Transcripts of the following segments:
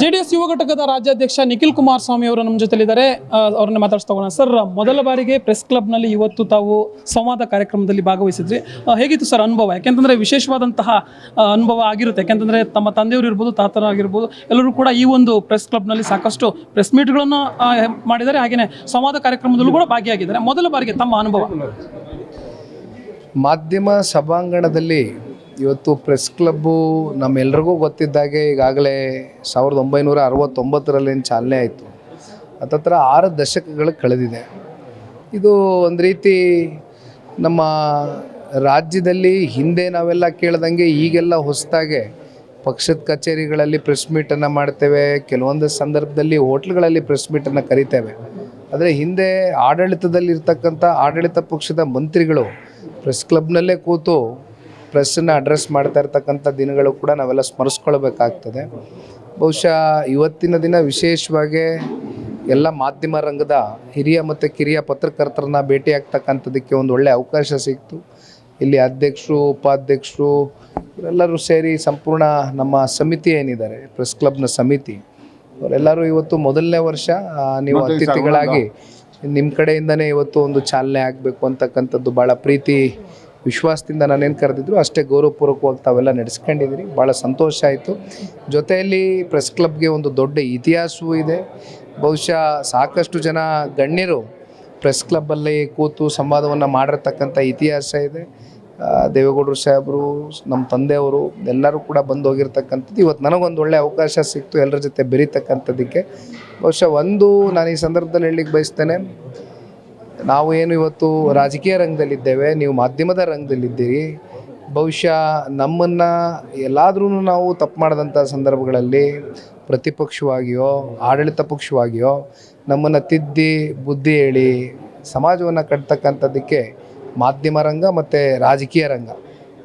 J D S ಯುವ ಘಟಕದ ರಾಜ್ಯಾಧ್ಯಕ್ಷ ನಿಖಿಲ್ ಕುಮಾರ್ ಸ್ವಾಮಿ ಅವರು ನಮ್ಮ ಜೊತೆಲಿದ್ದಾರೆ. ಅವ್ರನ್ನ ಮಾತಾಡ್ಸ್ತಾ ಸರ್, ಮೊದಲ ಬಾರಿಗೆ ಪ್ರೆಸ್ ಕ್ಲಬ್ನಲ್ಲಿ ಇವತ್ತು ತಾವು ಸಂವಾದ ಕಾರ್ಯಕ್ರಮದಲ್ಲಿ ಭಾಗವಹಿಸಿದ್ರಿ. ಹೇಗಿತ್ತು ಸರ್ ಅನುಭವ? ಯಾಕೆಂತಂದ್ರೆ ವಿಶೇಷವಾದಂತಹ ಅನುಭವ ಆಗಿರುತ್ತೆ. ಯಾಕೆಂತಂದ್ರೆ ತಮ್ಮ ತಂದೆಯವರು ಇರ್ಬೋದು ತಾತನಾಗಿರ್ಬೋದು ಎಲ್ಲರೂ ಕೂಡ ಈ ಒಂದು ಪ್ರೆಸ್ ಕ್ಲಬ್ನಲ್ಲಿ ಸಾಕಷ್ಟು ಪ್ರೆಸ್ ಮೀಟ್ಗಳನ್ನು ಮಾಡಿದ್ದಾರೆ. ಹಾಗೆಯೇ ಸಂವಾದ ಕಾರ್ಯಕ್ರಮದಲ್ಲೂ ಕೂಡ ಭಾಗಿಯಾಗಿದ್ದಾರೆ. ಮೊದಲ ಬಾರಿಗೆ ತಮ್ಮ ಅನುಭವ. ಮಾಧ್ಯಮ ಸಭಾಂಗಣದಲ್ಲಿ ಇವತ್ತು ಪ್ರೆಸ್ ಕ್ಲಬ್ಬು ನಮ್ಮೆಲ್ರಿಗೂ ಗೊತ್ತಿದ್ದಾಗೆ ಈಗಾಗಲೇ ಸಾವಿರದ ಒಂಬೈನೂರ ಅರವತ್ತೊಂಬತ್ತರಲ್ಲಿ ಏನು ಚಾಲನೆ ಆಯಿತು. ಹತ್ತತ್ರ ಆರು ದಶಕಗಳು ಕಳೆದಿದೆ. ಇದು ಒಂದು ರೀತಿ ನಮ್ಮ ರಾಜ್ಯದಲ್ಲಿ ಹಿಂದೆ ನಾವೆಲ್ಲ ಕೇಳ್ದಂಗೆ ಈಗೆಲ್ಲ ಹೊಸದಾಗೆ ಪಕ್ಷದ ಕಚೇರಿಗಳಲ್ಲಿ ಪ್ರೆಸ್ ಮೀಟನ್ನು ಮಾಡ್ತೇವೆ, ಕೆಲವೊಂದು ಸಂದರ್ಭದಲ್ಲಿ ಹೋಟ್ಲ್ಗಳಲ್ಲಿ ಪ್ರೆಸ್ ಮೀಟನ್ನು ಕರಿತೇವೆ. ಆದರೆ ಹಿಂದೆ ಆಡಳಿತದಲ್ಲಿರ್ತಕ್ಕಂಥ ಆಡಳಿತ ಪಕ್ಷದ ಮಂತ್ರಿಗಳು ಪ್ರೆಸ್ ಕ್ಲಬ್ನಲ್ಲೇ ಕೂತು ಪ್ರೆಸ್ಸನ್ನು ಅಡ್ರೆಸ್ ಮಾಡ್ತಾ ಇರ್ತಕ್ಕಂಥ ದಿನಗಳು ಕೂಡ ನಾವೆಲ್ಲ ಸ್ಮರಿಸ್ಕೊಳ್ಬೇಕಾಗ್ತದೆ. ಬಹುಶಃ ಇವತ್ತಿನ ದಿನ ವಿಶೇಷವಾಗಿ ಎಲ್ಲ ಮಾಧ್ಯಮ ರಂಗದ ಹಿರಿಯ ಮತ್ತು ಕಿರಿಯ ಪತ್ರಕರ್ತರನ್ನ ಭೇಟಿಯಾಗ್ತಕ್ಕಂಥದ್ದಕ್ಕೆ ಒಂದು ಒಳ್ಳೆಯ ಅವಕಾಶ ಸಿಕ್ತು. ಇಲ್ಲಿ ಅಧ್ಯಕ್ಷರು ಉಪಾಧ್ಯಕ್ಷರು ಇವರೆಲ್ಲರೂ ಸೇರಿ ಸಂಪೂರ್ಣ ನಮ್ಮ ಸಮಿತಿ ಏನಿದ್ದಾರೆ ಪ್ರೆಸ್ ಕ್ಲಬ್ನ ಸಮಿತಿ. ಅವರೆಲ್ಲರೂ ಇವತ್ತು ಮೊದಲನೇ ವರ್ಷ ನೀವು ಅತಿಥಿಗಳಾಗಿ ನಿಮ್ಮ ಕಡೆಯಿಂದನೇ ಇವತ್ತು ಒಂದು ಚಾಲನೆ ಆಗಬೇಕು ಅಂತಕ್ಕಂಥದ್ದು ಭಾಳ ಪ್ರೀತಿ ವಿಶ್ವಾಸದಿಂದ ನಾನೇನು ಕರೆದಿದ್ರು, ಅಷ್ಟೇ ಗೌರವಪೂರ್ವಕವಾಗಿ ತಾವೆಲ್ಲ ನಡೆಸ್ಕೊಂಡಿದ್ದೀರಿ. ಭಾಳ ಸಂತೋಷ ಆಯಿತು. ಜೊತೆಯಲ್ಲಿ ಪ್ರೆಸ್ ಕ್ಲಬ್ಗೆ ಒಂದು ದೊಡ್ಡ ಇತಿಹಾಸವೂ ಇದೆ. ಬಹುಶಃ ಸಾಕಷ್ಟು ಜನ ಗಣ್ಯರು ಪ್ರೆಸ್ ಕ್ಲಬ್ಬಲ್ಲಿ ಕೂತು ಸಂವಾದವನ್ನು ಮಾಡಿರ್ತಕ್ಕಂಥ ಇತಿಹಾಸ ಇದೆ. ದೇವೇಗೌಡರು ಸಾಹೇಬರು ನಮ್ಮ ತಂದೆಯವರು, ಎಲ್ಲರೂ ಕೂಡ ಬಂದು ಹೋಗಿರ್ತಕ್ಕಂಥದ್ದು. ಇವತ್ತು ನನಗೊಂದು ಒಳ್ಳೆಯ ಅವಕಾಶ ಸಿಕ್ತು. ಎಲ್ಲರ ಜೊತೆ ಬೆರೀತಕ್ಕಂಥದ್ದಕ್ಕೆ. ಬಹುಶಃ ಒಂದು ನಾನು ಈ ಸಂದರ್ಭದಲ್ಲಿ ಹೇಳಲಿಕ್ಕೆ ಬಯಸ್ತೇನೆ ನಾವು ಏನು ಇವತ್ತು ರಾಜಕೀಯ ರಂಗದಲ್ಲಿದ್ದೇವೆ, ನೀವು ಮಾಧ್ಯಮದ ರಂಗದಲ್ಲಿದ್ದೀರಿ. ಬಹುಶಃ ನಮ್ಮನ್ನು ಎಲ್ಲಾದ್ರೂ ನಾವು ತಪ್ಪು ಮಾಡಿದಂಥ ಸಂದರ್ಭಗಳಲ್ಲಿ ಪ್ರತಿಪಕ್ಷವಾಗಿಯೋ, ಆಡಳಿತ ಪಕ್ಷವಾಗಿಯೋ ನಮ್ಮನ್ನು ತಿದ್ದಿ ಬುದ್ಧಿ ಹೇಳಿ ಸಮಾಜವನ್ನು ಕಟ್ತಕ್ಕಂಥದ್ದಕ್ಕೆ ಮಾಧ್ಯಮ ರಂಗ ಮತ್ತು ರಾಜಕೀಯ ರಂಗ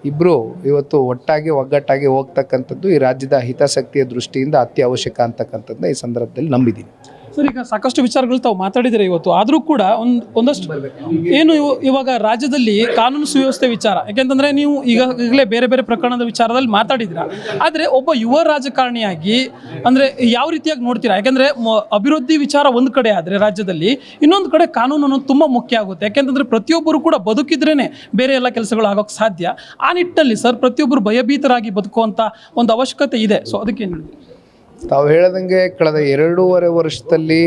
ಇಬ್ಬರು ಇವತ್ತು ಒಟ್ಟಾಗಿ ಒಗ್ಗಟ್ಟಾಗಿ ಹೋಗ್ತಕ್ಕಂಥದ್ದು ಈ ರಾಜ್ಯದ ಹಿತಾಸಕ್ತಿಯ ದೃಷ್ಟಿಯಿಂದ ಅತ್ಯವಶ್ಯಕ ಅಂತಕ್ಕಂಥದ್ದನ್ನ ಈ ಸಂದರ್ಭದಲ್ಲಿ ನಂಬಿದ್ದೀನಿ. ಸರ್, ಈಗ ಸಾಕಷ್ಟು ವಿಚಾರಗಳು ತಾವು ಮಾತಾಡಿದರೆ ಇವತ್ತು. ಆದರೂ ಕೂಡ ಒಂದು, ಒಂದಷ್ಟು ಏನು ಇವ- ಇವಾಗ ರಾಜ್ಯದಲ್ಲಿ ಕಾನೂನು ಸುವ್ಯವಸ್ಥೆ ವಿಚಾರ. ಯಾಕೆಂತಂದ್ರೆ ನೀವು ಈಗಾಗಲೇ ಬೇರೆ ಬೇರೆ ಪ್ರಕರಣದ ವಿಚಾರದಲ್ಲಿ ಮಾತಾಡಿದ್ರ ಆದರೆ ಒಬ್ಬ ಯುವ ರಾಜಕಾರಣಿಯಾಗಿ, ಅಂದರೆ ಯಾವ ರೀತಿಯಾಗಿ ನೋಡ್ತೀರಾ? ಯಾಕೆಂದ್ರೆ ಅಭಿವೃದ್ಧಿ ವಿಚಾರ ಒಂದು ಕಡೆ ಆದರೆ ರಾಜ್ಯದಲ್ಲಿ, ಇನ್ನೊಂದು ಕಡೆ ಕಾನೂನು ಅನ್ನೋದು ತುಂಬ ಮುಖ್ಯ ಆಗುತ್ತೆ. ಯಾಕೆಂತಂದರೆ ಪ್ರತಿಯೊಬ್ಬರು ಕೂಡ ಬದುಕಿದ್ರೇ ಬೇರೆ ಎಲ್ಲ ಕೆಲಸಗಳು ಆಗೋಕ್ಕೆ ಸಾಧ್ಯ. ಆ ನಿಟ್ಟಿನಲ್ಲಿ ಸರ್, ಪ್ರತಿಯೊಬ್ಬರು ಭಯಭೀತರಾಗಿ ಬದುಕುವಂಥ ಒಂದು ಅವಶ್ಯಕತೆ ಇದೆ. ಸೊ ಅದಕ್ಕೆ ಏನು? ತಾವು ಹೇಳದಂಗೆ ಕಳೆದ ಎರಡೂವರೆ ವರ್ಷದಲ್ಲಿ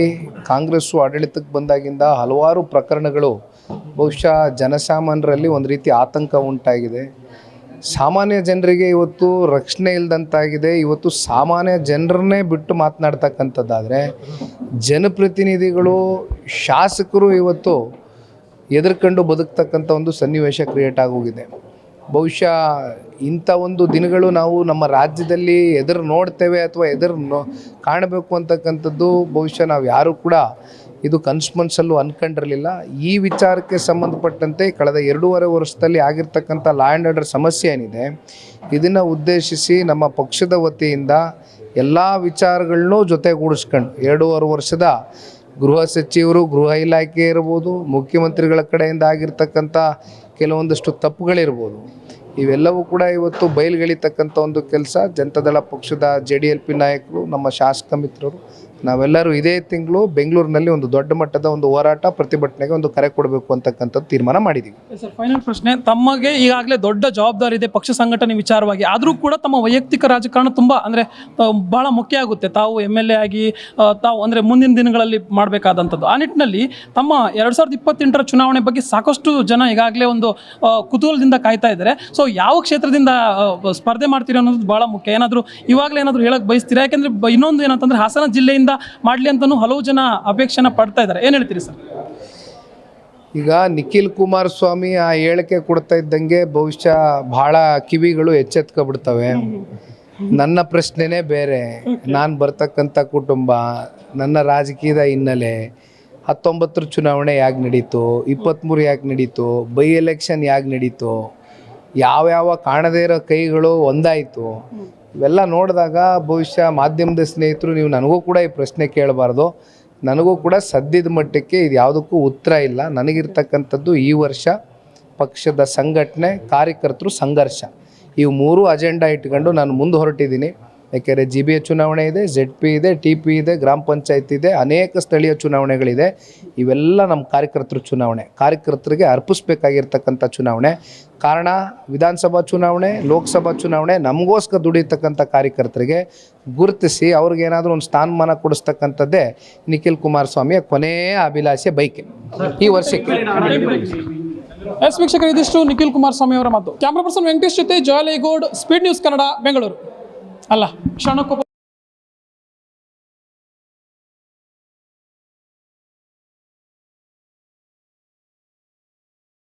ಕಾಂಗ್ರೆಸ್ಸು ಆಡಳಿತಕ್ಕೆ ಬಂದಾಗಿಂದ ಹಲವಾರು ಪ್ರಕರಣಗಳು, ಬಹುಶಃ ಜನಸಾಮಾನ್ಯರಲ್ಲಿ ಒಂದು ರೀತಿ ಆತಂಕ ಉಂಟಾಗಿದೆ. ಸಾಮಾನ್ಯ ಜನರಿಗೆ ಇವತ್ತು ರಕ್ಷಣೆ ಇಲ್ಲದಂತಾಗಿದೆ ಇವತ್ತು ಸಾಮಾನ್ಯ ಜನರನ್ನೇ ಬಿಟ್ಟು ಮಾತನಾಡ್ತಕ್ಕಂಥದ್ದಾದರೆ, ಜನಪ್ರತಿನಿಧಿಗಳು, ಶಾಸಕರು ಇವತ್ತು ಎದುರ್ಕೊಂಡು ಬದುಕ್ತಕ್ಕಂಥ ಒಂದು ಸನ್ನಿವೇಶ ಕ್ರಿಯೇಟ್ ಆಗೋಗಿದೆ. ಬಹುಶಃ ಇಂಥ ಒಂದು ದಿನಗಳು ನಾವು ನಮ್ಮ ರಾಜ್ಯದಲ್ಲಿ ಎದುರು ನೋಡ್ತೇವೆ ಅಥವಾ ಎದುರು ನೋ ಕಾಣಬೇಕು ಅಂತಕ್ಕಂಥದ್ದು ಬಹುಶಃ ನಾವು ಯಾರೂ ಕೂಡ ಇದು ಕನ್ಸ್ಮನ್ಸಲ್ಲೂ ಅನ್ಕೊಂಡಿರಲಿಲ್ಲ. ಈ ವಿಚಾರಕ್ಕೆ ಸಂಬಂಧಪಟ್ಟಂತೆ ಕಳೆದ ಎರಡೂವರೆ ವರ್ಷದಲ್ಲಿ ಆಗಿರ್ತಕ್ಕಂಥ ಲಾ ಆ್ಯಂಡ್ ಆರ್ಡರ್ ಸಮಸ್ಯೆ ಏನಿದೆ, ಇದನ್ನು ಉದ್ದೇಶಿಸಿ ನಮ್ಮ ಪಕ್ಷದ ವತಿಯಿಂದ ಎಲ್ಲ ವಿಚಾರಗಳನ್ನೂ ಜೊತೆಗೂಡಿಸ್ಕೊಂಡು ಎರಡೂವರೆ ವರ್ಷದ ಗೃಹ ಸಚಿವರು, ಗೃಹ ಇಲಾಖೆ ಇರ್ಬೋದು, ಮುಖ್ಯಮಂತ್ರಿಗಳ ಕಡೆಯಿಂದ ಆಗಿರ್ತಕ್ಕಂಥ ಕೆಲವೊಂದಷ್ಟು ತಪ್ಪುಗಳಿರ್ಬೋದು. ಇವೆಲ್ಲವೂ ಕೂಡ ಇವತ್ತು ಬಯಲುಗಳಿತಕ್ಕಂಥ ಒಂದು ಕೆಲಸ. ಜನತಾದಳ ಪಕ್ಷದ ಜೆ ಡಿ ಎಲ್ ಪಿ ನಾಯಕರು, ನಮ್ಮ ಶಾಸಕ ಮಿತ್ರರು ನಾವೆಲ್ಲರೂ ಇದೇ ತಿಂಗಳು ಬೆಂಗಳೂರಿನಲ್ಲಿ ಒಂದು ದೊಡ್ಡ ಮಟ್ಟದ ಒಂದು ಹೋರಾಟ, ಪ್ರತಿಭಟನೆಗೆ ಒಂದು ಕರೆ ಕೊಡಬೇಕು ಅಂತಕ್ಕಂಥದ್ದು ತೀರ್ಮಾನ ಮಾಡಿದ್ದೀವಿ ಸರ್ ಫೈನಲ್ ಪ್ರಶ್ನೆ. ತಮಗೆ ಈಗಾಗಲೇ ದೊಡ್ಡ ಜವಾಬ್ದಾರಿ ಇದೆ ಪಕ್ಷ ಸಂಘಟನೆ ವಿಚಾರವಾಗಿ. ಆದರೂ ಕೂಡ ತಮ್ಮ ವೈಯಕ್ತಿಕ ರಾಜಕಾರಣ ತುಂಬ, ಅಂದರೆ ಬಹಳ ಮುಖ್ಯ ಆಗುತ್ತೆ. ತಾವು ಎಂ ಎಲ್ ಎ ಆಗಿ ತಾವು, ಅಂದರೆ, ಮುಂದಿನ ದಿನಗಳಲ್ಲಿ ಮಾಡಬೇಕಾದಂಥದ್ದು. ಆ ನಿಟ್ಟಿನಲ್ಲಿ ತಮ್ಮ ಎರಡು ಸಾವಿರದ ಇಪ್ಪತ್ತೆಂಟರ ಚುನಾವಣೆ ಬಗ್ಗೆ ಸಾಕಷ್ಟು ಜನ ಈಗಾಗಲೇ ಒಂದು ಕುತೂಹಲದಿಂದ ಕಾಯ್ತಾ ಇದ್ದಾರೆ. ಸೊ ಯಾವ ಕ್ಷೇತ್ರದಿಂದ ಸ್ಪರ್ಧೆ ಮಾಡ್ತೀರಿ ಅನ್ನೋದು ಭಾಳ ಮುಖ್ಯ. ಏನಾದರೂ ಇವಾಗಲೇ ಏನಾದರೂ ಹೇಳಕ್ಕೆ ಬಯಸ್ತೀರಾ? ಯಾಕೆಂದರೆ ಇನ್ನೊಂದು ಏನಂತಂದ್ರೆ ಹಾಸನ ಜಿಲ್ಲೆಯಿಂದ ಮಾಡಲಿ ಅಂತಲೂ ಹಲವು ಜನ ಅಪೇಕ್ಷೆನ ಪಡ್ತಾ ಇದ್ದಾರೆ. ಏನು ಹೇಳ್ತೀರಿ ಸರ್? ಈಗ ನಿಖಿಲ್ ಕುಮಾರಸ್ವಾಮಿ ಆ ಹೇಳಿಕೆ ಕೊಡ್ತಾ ಇದ್ದಂಗೆ ಬಹುಶಃ ಬಹಳ ಕಿವಿಗಳು ಎಚ್ಚೆತ್ಕೊಬಿಡ್ತವೆ. ನನ್ನ ಪ್ರಶ್ನೆನೇ ಬೇರೆ. ನಾನು ಬರ್ತಕ್ಕಂಥ ಕುಟುಂಬ ನನ್ನ ರಾಜಕೀಯದ ಹಿನ್ನೆಲೆ ಹತ್ತೊಂಬತ್ತರ ಚುನಾವಣೆ ಯಾಕೆ ನಡೀತು ಇಪ್ಪತ್ತ್ಮೂರು ಯಾಕೆ ನಡೀತು ಬೈ ಎಲೆಕ್ಷನ್ ಯಾಕೆ ನಡೀತು ಯಾವ್ಯಾವ ಕಾಣದೇ ಇರೋ ಕೈಗಳು ಒಂದಾಯಿತು. ಇವೆಲ್ಲ ನೋಡಿದಾಗ ಭವಿಷ್ಯ ಮಾಧ್ಯಮದ ಸ್ನೇಹಿತರು ನೀವು ನನಗೂ ಕೂಡ ಈ ಪ್ರಶ್ನೆ ಕೇಳಬಾರ್ದು. ನನಗೂ ಕೂಡ ಸದ್ಯದ ಮಟ್ಟಕ್ಕೆ ಇದು ಯಾವುದಕ್ಕೂ ಉತ್ತರ ಇಲ್ಲ. ನನಗಿರ್ತಕ್ಕಂಥದ್ದು ಈ ವರ್ಷ ಪಕ್ಷದ ಸಂಘಟನೆ, ಕಾರ್ಯಕರ್ತರು ಸಂಘರ್ಷ. ಇವು ಮೂರು ಅಜೆಂಡಾ ಇಟ್ಕೊಂಡು ನಾನು ಮುಂದೆ ಹೊರಟಿದ್ದೀನಿ. ಯಾಕೆಂದರೆ ಜಿ ಬಿ ಎ ಚುನಾವಣೆ ಇದೆ ಜೆಡ್ ಪಿ ಇದೆ ಟಿ ಪಿ ಇದೆ, ಗ್ರಾಮ ಪಂಚಾಯತ್ ಇದೆ, ಅನೇಕ ಸ್ಥಳೀಯ ಚುನಾವಣೆಗಳಿದೆ. ಇವೆಲ್ಲ ನಮ್ಮ ಕಾರ್ಯಕರ್ತರ ಚುನಾವಣೆ. ಕಾರ್ಯಕರ್ತರಿಗೆ ಅರ್ಪಿಸ್ಬೇಕಾಗಿರ್ತಕ್ಕಂಥ ಚುನಾವಣೆ. ಕಾರಣ, ವಿಧಾನಸಭಾ ಚುನಾವಣೆ, ಲೋಕಸಭಾ ಚುನಾವಣೆ, ನಮಗೋಸ್ಕರ ದುಡಿತಕ್ಕಂಥ ಕಾರ್ಯಕರ್ತರಿಗೆ ಗುರುತಿಸಿ ಅವ್ರಿಗೇನಾದರೂ ಒಂದು ಸ್ಥಾನಮಾನ ಕೊಡಿಸ್ತಕ್ಕಂಥದ್ದೇ ನಿಖಿಲ್ ಕುಮಾರಸ್ವಾಮಿಯ ಕೊನೆಯ ಅಭಿಲಾಷೆ ಬೈಕೆ. ಈ ವರ್ಷಕ್ಕೆ. ಎಸ್ ವೀಕ್ಷಕರು, ಇದಿಷ್ಟು ನಿಖಿಲ್ ಕುಮಾರಸ್ವಾಮಿ ಅವರ ಮಾತು. ಕ್ಯಾಮ್ರಾ ಪರ್ಸನ್ ವೆಂಕಟೇಶ್ ಜೊತೆ ಜಯಲೇಗೌಡ್ ಸ್ಪೀಡ್ ನ್ಯೂಸ್ ಕನ್ನಡ ಬೆಂಗಳೂರು ಅಲ್ಲ ಕ್ಷಣಕ್ಕೊಬ್ಬ